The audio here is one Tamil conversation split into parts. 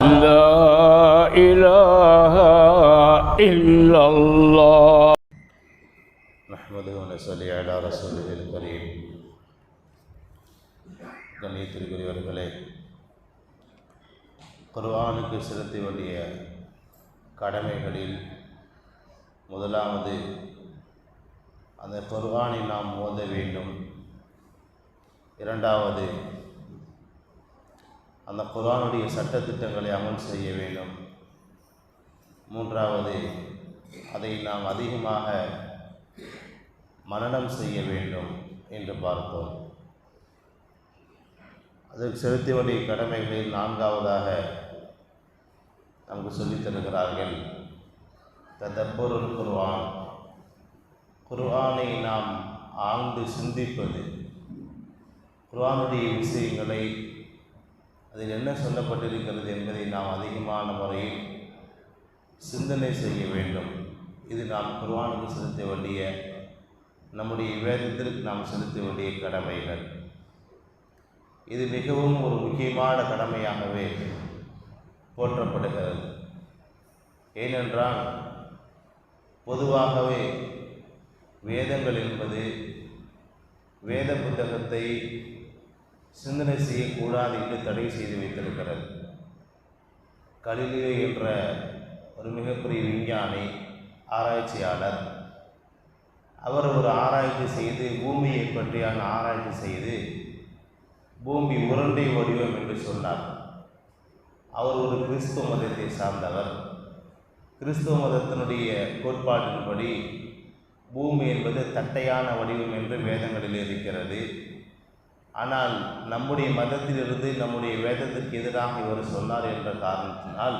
لا إله إلا الله نحمده ونصلي على رسوله الكريم கண்ணியத்திற்குரியவர்களே குர்ஆனுக்கு செலுத்த வேண்டிய கடமைகளில் முதலாவது அந்த குர்ஆனை நாம் ஓத வேண்டும் இரண்டாவது அந்த குரானுடைய சட்டத்திட்டங்களை அமல் செய்ய வேண்டும். மூன்றாவது அதை நாம் அதிகமாக மரணம் செய்ய வேண்டும் என்று பார்த்தோம். அதற்கு செலுத்த வேண்டிய கடமைகளில் நான்காவதாக நமக்கு சொல்லித் தருகிறார்கள். ததப்பொருள் குர்வான் குர்ஆனை நாம் ஆழ்ந்து சிந்திப்பது குர்ஆனுடைய விஷயங்களை அதில் என்ன சொல்லப்பட்டிருக்கிறது என்பதை நாம் அதிகமான முறையில் சிந்தனை செய்ய வேண்டும். இது நாம் குர்ஆனுக்கு செலுத்த வேண்டிய நம்முடைய வேதத்திற்கு நாம் செலுத்த வேண்டிய கடமைகள். இது மிகவும் ஒரு முக்கியமான கடமையாகவே போற்றப்படுகிறது. ஏனென்றால் பொதுவாகவே வேதங்கள் என்பது வேத புத்தகத்தை சிந்தனை செய்யக்கூடாது என்று தடை செய்து வைத்திருக்கிறது. கலிலியோ என்ற ஒரு மிகப்பெரிய விஞ்ஞானி ஆராய்ச்சியாளர் அவர் ஒரு ஆராய்ச்சி செய்து பூமியை பற்றியான ஆராய்ச்சி செய்து பூமி உருண்டை வடிவம் என்று சொன்னார். அவர் ஒரு கிறிஸ்துவ மதத்தை சார்ந்தவர். கிறிஸ்துவ மதத்தினுடைய கோட்பாட்டின்படி பூமி என்பது தட்டையான வடிவம் என்று வேதங்களில் இருக்கிறது. ஆனால் நம்முடைய மதத்திலிருந்து நம்முடைய வேதத்திற்கு எதிராக இவர் சொன்னார் என்ற காரணத்தினால்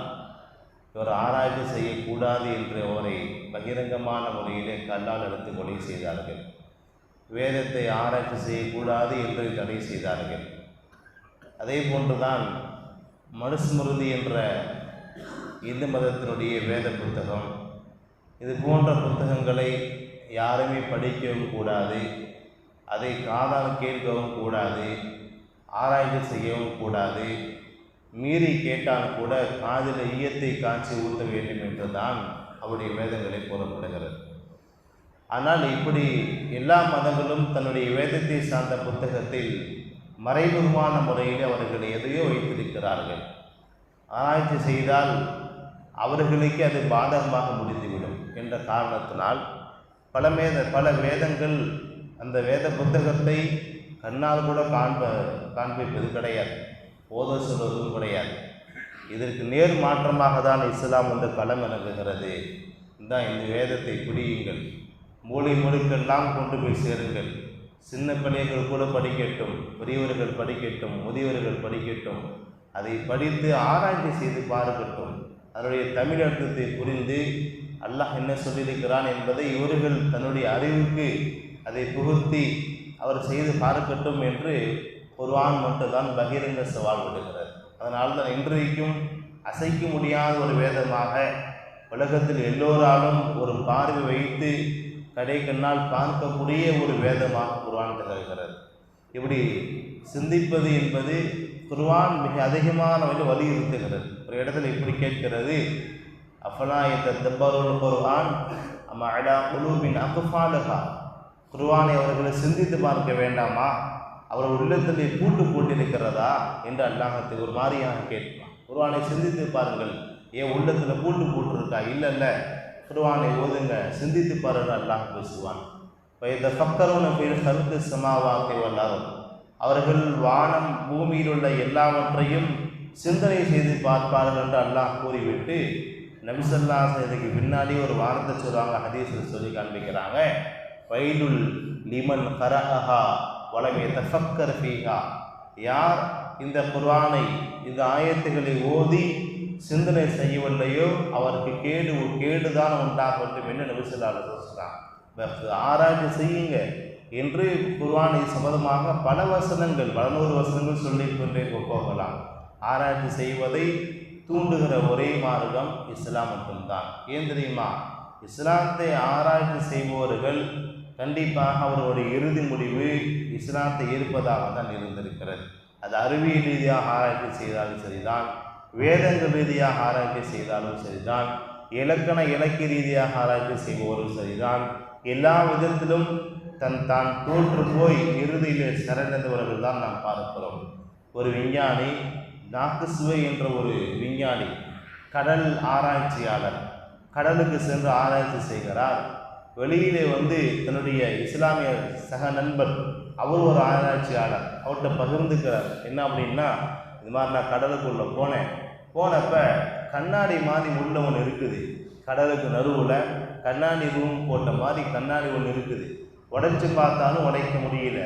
இவர் ஆராய்ச்சி செய்யக்கூடாது என்று அவரை பகிரங்கமான முறையிலே கல்லால் எடுத்து கொலை செய்தார்கள். வேதத்தை ஆராய்ச்சி செய்யக்கூடாது என்று தடை செய்தார்கள். அதே போன்றுதான் மனுஸ்மிருதி என்ற இந்து மதத்தினுடைய வேத புத்தகம். இது போன்ற புத்தகங்களை யாருமே படிக்கவும் கூடாது. அதை காதால் கேட்கவும் கூடாது ஆராய்ச்சி செய்யவும் கூடாது. மீறி கேட்டால் கூட காதில் ஈயத்தை காய்ச்சி ஊற்ற வேண்டும் என்றுதான் அவருடைய வேதங்களை கூறப்படுகிறது. ஆனால் இப்படி எல்லா மதங்களும் தன்னுடைய வேதத்தை சார்ந்த புத்தகத்தில் மறைமுகமான முறையில் அவர்கள் எதையோ வைத்திருக்கிறார்கள். ஆராய்ச்சி செய்தால் அவர்களுக்கு அது பாதகமாக முடிந்துவிடும் என்ற காரணத்தினால் பல மேத பல வேதங்கள் அந்த வேத புத்தகத்தை கண்ணால் கூட காண்ப காண்பிப்பது கிடையாது. ஓத சொல்வதும் கிடையாது. இதற்கு நேர் மாற்றமாக தான் இஸ்லாம் வந்து களம் எனக்குகிறது இந்த இந்த வேதத்தை புரியுங்கள் மூளை முழுக்கெல்லாம் கொண்டு போய் சேருங்கள். சின்ன பிள்ளைகள் கூட படிக்கட்டும் பெரியவர்கள் படிக்கட்டும் முதியவர்கள் படிக்கட்டும் அதை படித்து ஆராய்ச்சி செய்து பார்க்கட்டும். அதனுடைய தமிழ் அர்த்தத்தை புரிந்து அல்லாஹ் என்ன சொல்லியிருக்கிறான் என்பதை இவர்கள் தன்னுடைய அறிவுக்கு அதை புகுத்தி அவர் செய்து பார்க்கட்டும் என்று குர்ஆன் மட்டும்தான் பகிரங்க சவால் விடுகிறது அதனால் தான் இன்றைக்கும் அசைக்க முடியாத ஒரு வேதமாக உலகத்தில் எல்லோராலும் ஒரு பார்வை வைத்து கடை கண்ணால் பார்க்கக்கூடிய ஒரு வேதமாக குர்ஆன் திகழ்கிறது. இப்படி சிந்திப்பது என்பது குருவான் மிக அதிகமான வழி வலியுறுத்துகிறது. ஒரு இடத்துல இப்படி கேட்கிறது அப்பனா இந்த தப்பருள் குர்ஆன்? அம்மா அடா குழுவின் அகுஃபாலுகா குருவானை அவர்களை சிந்தித்து பார்க்க வேண்டாமா? அவர் உள்ளத்திலே பூட்டு போட்டிருக்கிறதா என்று அல்லாஹத்தை ஒரு மாதிரியாக கேட்பான். குருவானை சிந்தித்து பாருங்கள். ஏன் உள்ளத்தில் பூட்டு போட்டிருக்கா? இல்லை இல்லை. குருவானை ஓதுங்க. சிந்தித்து பாருங்கள் அல்லாஹ் பேசுவான். இந்த ஃபக்கரோன பேர் கருத்து சமாவாக்கை வல்லாரும் அவர்கள் வானம் பூமியில் உள்ள எல்லாவற்றையும் சிந்தனை செய்து பார்ப்பார்கள் என்று அல்லாஹ் கூறிவிட்டு நபிசல்லா இதுக்கு பின்னாடி ஒரு வானத்தை சொல்லுவாங்க ஹதீஸில் சொல்லி காண்பிக்கிறாங்க. வயலுல் லிமன் கரஹா வளமே தஃபக்கர் ஃபீஹா. யார் இந்த குர்ஆனை இந்த ஆயத்துகளை ஓதி சிந்தனை செய்யவில்லையோ அவருக்கு கேடு கேடுதான் உண்டாக வேண்டும் என்று நபிசல்லால சொல்கிறாங்க ஆராய்ச்சி செய்யுங்க என்று குர்வானை சம்மதமாக பல வசனங்கள் பலநூறு வசனங்கள் சொல்லிக் கொண்டே போகலாம். ஆராய்ச்சி செய்வதை தூண்டுகிற ஒரே மார்க்கம் இஸ்லாம் மட்டும்தான் ஏன் தெரியுமா? இஸ்லாத்தை ஆராய்ச்சி செய்பவர்கள் கண்டிப்பாக அவர்களுடைய இறுதி முடிவு இஸ்லாத்தை ஏற்பதாக தான் இருந்திருக்கிறது. அது அறிவியல் ரீதியாக ஆராய்ச்சி செய்தாலும் சரிதான் வேதங்கள் ரீதியாக ஆராய்ச்சி செய்தாலும் சரிதான் இலக்கண இலக்கிய ரீதியாக ஆராய்ச்சி செய்பவரும் சரிதான். எல்லா விதத்திலும் தன் தான் தோற்று போய் இறுதியில் சிறந்தவர்கள் தான் நாம் பார்க்கிறோம். ஒரு விஞ்ஞானி நாக்கு சுவை என்ற ஒரு விஞ்ஞானி கடல் ஆராய்ச்சியாளர் கடலுக்கு சென்று ஆராய்ச்சி செய்கிறார். வெளியிலே வந்து தன்னுடைய இஸ்லாமிய சக நண்பர் அவர் ஒரு ஆராய்ச்சியாளர் அவர்கிட்ட பகிர்ந்துக்கிறார். என்ன அப்படின்னா இது மாதிரி நான் கடலுக்குள்ளே போனேன். போனப்ப கண்ணாடி மாதிரி உள்ள ஒன்று இருக்குது. கடலுக்கு நடுவில் கண்ணாடி ரூம் போட்ட மாதிரி கண்ணாடி ஒன்று இருக்குது. உடைச்சு பார்த்தாலும் உடைக்க முடியல.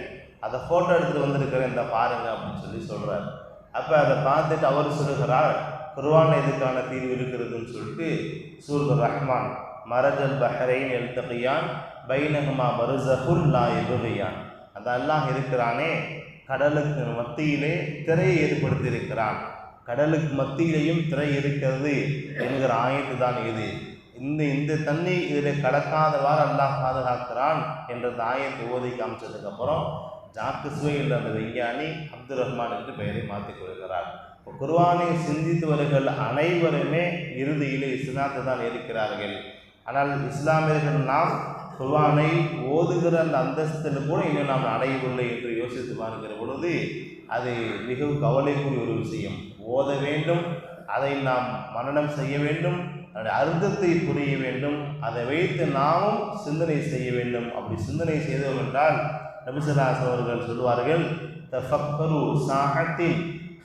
அதை ஃபோட்டோ எடுத்துகிட்டு வந்திருக்கிறேன் இந்த பாருங்க அப்படின்னு சொல்லி சொல்கிறார் அப்போ அதை பார்த்துட்டு அவர் சொல்லுகிறார் குர்வான் இதுக்கான தீர்வு இருக்கிறதுன்னு சொல்லிட்டு சூர்கர் ரஹ்மான் மரஜல் பஹரைன் எழுத்தகையான் பைனகுமா மருசகுல் லா எதுகையான் அந்த அல்லாஹ் இருக்கிறானே கடலுக்கு மத்தியிலே திரையை ஏற்படுத்தியிருக்கிறான். கடலுக்கு மத்தியிலேயும் திரை இருக்கிறது என்கிற ஆயத்து தான் இது. இந்த இந்த தண்ணி இதில் கடக்காதவாறு அல்லாஹ் பாதுகாக்கிறான் என்ற ஆயத்தை ஓதி காமிச்சதுக்கப்புறம் ஜாக்கு சுவையில் அந்த விஞ்ஞானி அப்துல் ரஹ்மான் என்று பெயரை மாற்றிக் கொள்கிறார். குர்வானை சிந்தித்தவர்கள் அனைவருமே இறுதியில் இஸ்லாத்து தான் இருக்கிறார்கள் ஆனால் இஸ்லாமியர்கள் நாம் குர்வானை ஓதுகிற அந்த அந்தஸ்தில் கூட இன்னும் நாம் அடையவில்லை என்று யோசித்து பார்க்கிற பொழுது அது மிகவும் கவலைக்குரிய ஒரு விஷயம். ஓத வேண்டும் அதை நாம் மரணம் செய்ய வேண்டும் அதனுடைய அர்த்தத்தை புரிய வேண்டும் அதை வைத்து நாமும் சிந்தனை செய்ய வேண்டும். அப்படி சிந்தனை செய்தோம் என்றால் நபிசுல்லாஸ் அவர்கள் சொல்வார்கள் தஃபக்கரு சாகத்தின்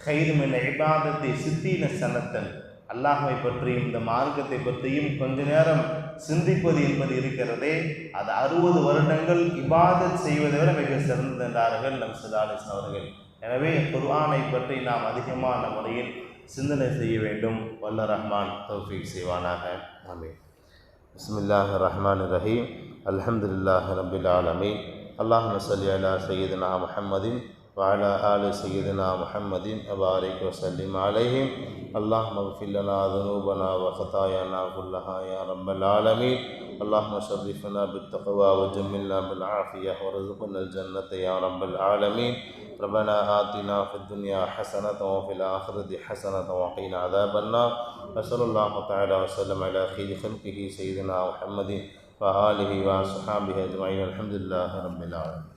கைதும் ஹைருமின் இபாதத்தை சித்தின சனத்தன் அல்லாஹை பற்றியும் இந்த மார்க்கத்தை பற்றியும் கொஞ்ச நேரம் சிந்திப்பது என்பது இருக்கிறதே. அது அறுபது வருடங்கள் இபாதத் செய்வதை விட மிக சிறந்தது நம் சிதாலிசன் அவர்கள். எனவே குர்ஆனை பற்றி நாம் அதிகமான முறையில் சிந்தனை செய்ய வேண்டும். வல்ல ரஹ்மான் தௌஃபிக் செய்வானாக. ஆமே பிஸ்மில்லாஹ் ரஹ்மான் ரஹீம் அலமதுல்லாஹ் ரபில் ஆலமீன். அல்லாஹ் சல்லி அலா சையீதுனா முஹம்மதின் وعلى آل سيدنا محمد وبارك وسلم عليهم. اللهم اغفر لنا ذنوبنا وخطايانا كلها يا رب العالمين. اللهم شرفنا بالتقوى وجملنا بالعافية وارزقنا الجنة يا رب العالمين. ربنا آتنا في الدنيا حسنة وفي الآخرة حسنة وقنا عذاب النار. وصلى الله تعالى وسلم على خير خلقه سيدنا محمد وآله وصحابه أجمعين. الحمد لله رب العالمين.